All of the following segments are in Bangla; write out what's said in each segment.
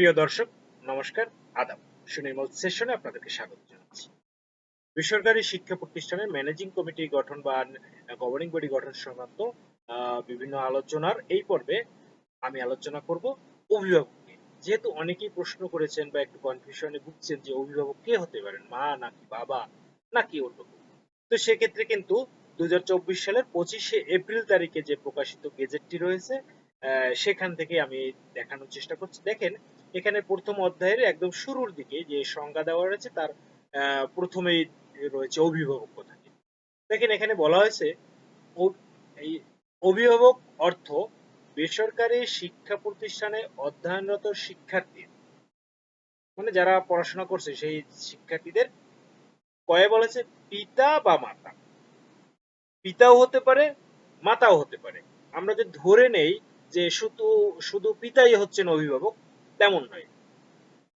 প্রিয় দর্শক, নমস্কার, আদাব। সুনির্মল সেশনে আপনাদেরকে স্বাগত জানাচ্ছি। বেসরকারি শিক্ষা প্রতিষ্ঠানের ম্যানেজিং কমিটি গঠন বা গভর্নিং বডি গঠন সংক্রান্ত বিভিন্ন আলোচনার এই পর্বে আমি আলোচনা করব অভিভাবক যেহেতু অনেকেই প্রশ্ন করেছেন বা একটু কনফিউশনে ভুগছেন যে অভিভাবক কে হতে পারেন, মা নাকি বাবা নাকি অন্য কেউ। তো সেক্ষেত্রে কিন্তু দুই হাজার চব্বিশ সালের পঁচিশে এপ্রিল তারিখে যে প্রকাশিত গেজেটটি রয়েছে সেখান থেকে আমি দেখানোর চেষ্টা করছি। দেখেন, এখানে প্রথম অধ্যায়ের একদম শুরুর দিকে যে সংজ্ঞা দেওয়া রয়েছে, তার প্রথমেই রয়েছে অভিভাবক কথাটি। দেখেন, এখানে বলা হয়েছে এই অভিভাবক অর্থ বেসরকারি শিক্ষা প্রতিষ্ঠানে অধ্যয়নরত শিক্ষার্থী মানে যারা পড়াশোনা করছে, সেই শিক্ষার্থীদের কয়ে বলেছে পিতা বা মাতা। পিতাও হতে পারে, মাতাও হতে পারে। আমরা যে ধরে নেই যে শুধু শুধু পিতাই হচ্ছেন অভিভাবক, তেমন নয়।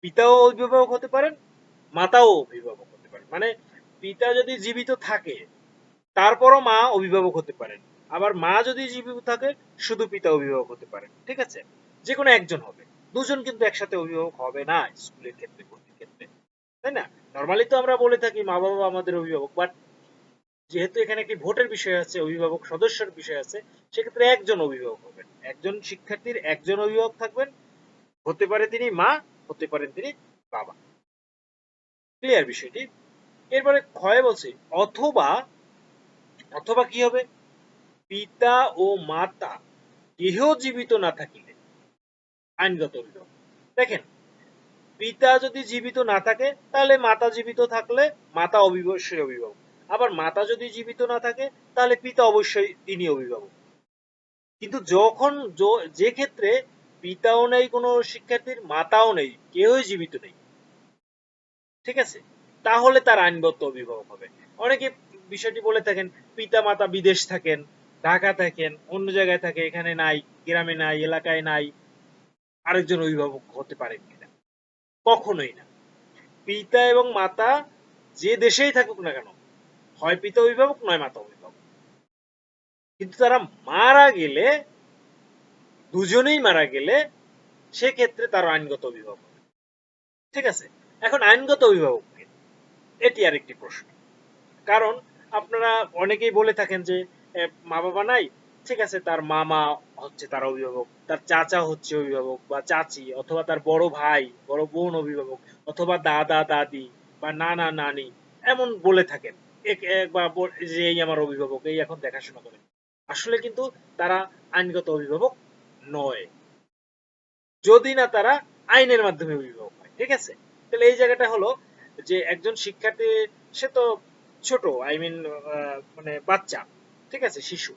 পিতাও অভিভাবক হতে পারেন, মাতাও অভিভাবক হতে পারেন। মানে পিতা যদি জীবিত থাকে, তারপরও মা অভিভাবক হতে পারেন। আবার মা যদি জীবিত থাকে, শুধু পিতা অভিভাবক হতে পারেন। ঠিক আছে? যে কোনো একজন হবে। দুজন কিন্তু একসাথে অভিভাবক হবে না, স্কুলের ক্ষেত্রে ক্ষেত্রে। তাই না? নর্মালি তো আমরা বলে থাকি মা বাবা আমাদের অভিভাবক বাট যেহেতু এখানে একটি ভোটের বিষয় আছে, অভিভাবক সদস্যের বিষয় আছে, সেক্ষেত্রে একজন অভিভাবক হবেন। একজন শিক্ষার্থীর একজন অভিভাবক থাকবেন, হতে পারে তিনি মা, হতে পারেন তিনি বাবা। ক্লিয়ার বিষয়টি? এরপরে ক্ষয় বলছে, অথবা অথবা কি হবে? পিতা ও মাতা কেহ জীবিত না থাকিলে আইনগত অভিভাবক। দেখেন, পিতা যদি জীবিত না থাকে, তাহলে মাতা জীবিত থাকলে মাতা অবশ্যই অভিভাবক। আবার মাতা যদি জীবিত না থাকে, তাহলে পিতা অবশ্যই তিনি অভিভাবক। কিন্তু যখন যে ক্ষেত্রে পিতাও নেই কোনো শিক্ষার্থীর, মাতাও নেই, কেউই জীবিত নেই, ঠিক আছে? তাহলে তার আইনগত অভিভাবক হবে। অনেকে বিষয়টি বলে থাকেন পিতা মাতা বিদেশ থাকেন, ঢাকা থাকেন, অন্য জায়গায় থাকে, এখানে নাই, গ্রামে নাই, এলাকায় নাই, আরেকজন অভিভাবক হতে পারেন কিনা? কখনোই না। পিতা এবং মাতা যে দেশেই থাকুক না কেন হয় পিতা অভিভাবক নয় মাতা অভিভাবক। কিন্তু তারা মারা গেলে, দুজনেই মারা গেলে সেক্ষেত্রে তার আইনগত অভিভাবক। ঠিক আছে? এখন আইনগত অভিভাবক? এটি আরেকটি প্রশ্ন। কারণ আপনারা অনেকেই বলে থাকেন যে মা বাবা নাই, ঠিক আছে, তার মামা হচ্ছে তার অভিভাবক, তার চাচা হচ্ছে অভিভাবক, বা চাচি, অথবা তার বড় ভাই, বড় বোন অভিভাবক, অথবা দাদা, দাদি, বা নানা, নানি, এমন বলে থাকেন। বা আমার অভিভাবক, এই এখন দেখাশোনা করে। আসলে কিন্তু তারা আইনগত অভিভাবক নয়। যদি না তারা আইনের মাধ্যমে অভিভাবক হয়, ঠিক আছে? তাহলে এই জায়গাটা হলো যে একজন শিক্ষার্থী, সে তো ছোট আই মিন মানে বাচ্চা, ঠিক আছে, শিশু,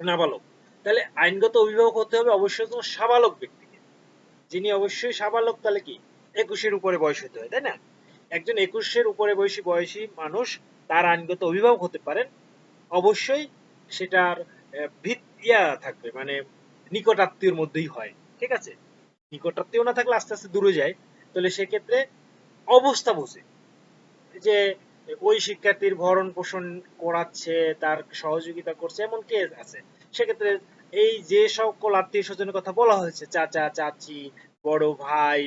নাবালক। তাহলে আইনগত অভিভাবক হতে হবে অবশ্যই একজন সাবালক ব্যক্তিকে। যিনি অবশ্যই সাবালক, তাহলে কি? একুশের উপরে বয়স হতে হয়, তাই না? একজন একুশের উপরে বয়সী বয়সী মানুষ তার আইনগত অভিভাবক হতে পারেন অবশ্যই সেটার আহ, ভিত ইয়া থাকবে মানে নিকট আত্মীয়র মধ্যেই হয় ঠিক আছে? নিকট আত্মীয় না থাকলে আস্তে আস্তে দূরে যায় তাহলে সেক্ষেত্রে অবস্থা বুঝে। যে ওই শিক্ষার্থীর ভরণ পোষণ করাচ্ছে তার সহযোগিতা করছে এমন কে আছে। সেক্ষেত্রে এই যে সকল আত্মীয় স্বজনের কথা বলা হয়েছে চাচা চাচি বড় ভাই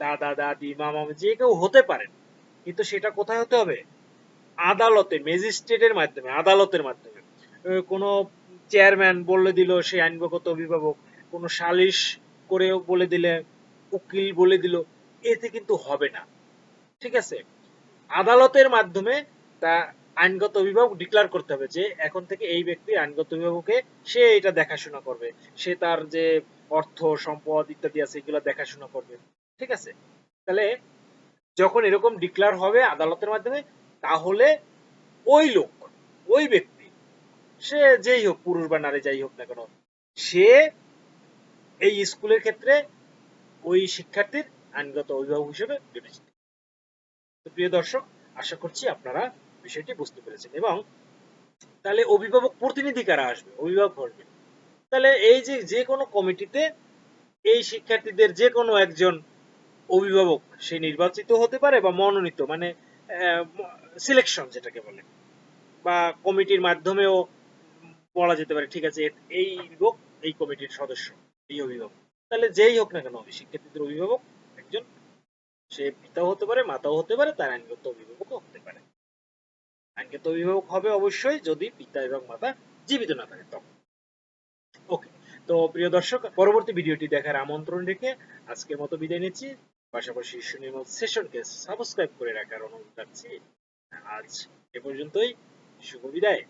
দাদা দাদি মামা যে কেউ হতে পারেন কিন্তু সেটা কোথায় হতে হবে? আদালতে, ম্যাজিস্ট্রেটের মাধ্যমে, আদালতের মাধ্যমে কোনো চেয়ারম্যান বলে দিল, সে আইনগত অভিভাবক, কোনো সালিশ করে বলে দিলে, উকিল বলে দিল, এতে কিন্তু হবে না। ঠিক আছে? আদালতের মাধ্যমে তা আইনগত অভিভাবক ডিক্লার করতে হবে যে, এখন থেকে এই ব্যক্তি আইনগত অভিভাবকে সে এটা দেখাশোনা করবে। সে তার যে অর্থ, সম্পদ ইত্যাদি আছে, এগুলো দেখাশোনা করবে। ঠিক আছে? তাহলে যখন এরকম ডিক্লার হবে আদালতের মাধ্যমে তাহলে ওই লোক, ওই ব্যক্তি, সে যেই হোক, পুরুষ বা নারী যাই হোক না কেন, সে এই স্কুলের ক্ষেত্রে ওই শিক্ষার্থীর আইনগত অভিভাবক হিসেবে বিবেচিত প্রিয় দর্শক, আশা করছি আপনারা বিষয়টি বুঝতে পেরেছেন এবং তাহলে অভিভাবক প্রতিনিধি কারা আসবে? অভিভাবক আসবে তাহলে এই যে যে কোনো কমিটিতে এই শিক্ষার্থীদের যে কোনো একজন অভিভাবক, সে নির্বাচিত হতে পারে বা মনোনীত মানে সিলেকশন যেটাকে বলে, বা কমিটির মাধ্যমেও বলা যেতে পারে, ঠিক আছে, এই লোক, এই কমিটির সদস্য, এই অভিভাবক। তাহলে যেই হোক না কেন শিক্ষার্থীদের অভিভাবক, একজন, সে পিতাও হতে পারে, মাতাও হতে পারে, তার আইনগত অভিভাবকও হতে পারে। আইনগত অভিভাবক হবে অবশ্যই যদি পিতা এবং মাতা জীবিত না থাকে তখন। ওকে, তো প্রিয় দর্শক, পরবর্তী ভিডিওটি দেখার আমন্ত্রণ রেখে আজকের মতো বিদায় নিচ্ছি। পাশাপাশি সুনির্মল সেশনকে সাবস্ক্রাইব করে রাখার অনুরোধ রাখছি আজ এ পর্যন্তই শুভ বিদায়।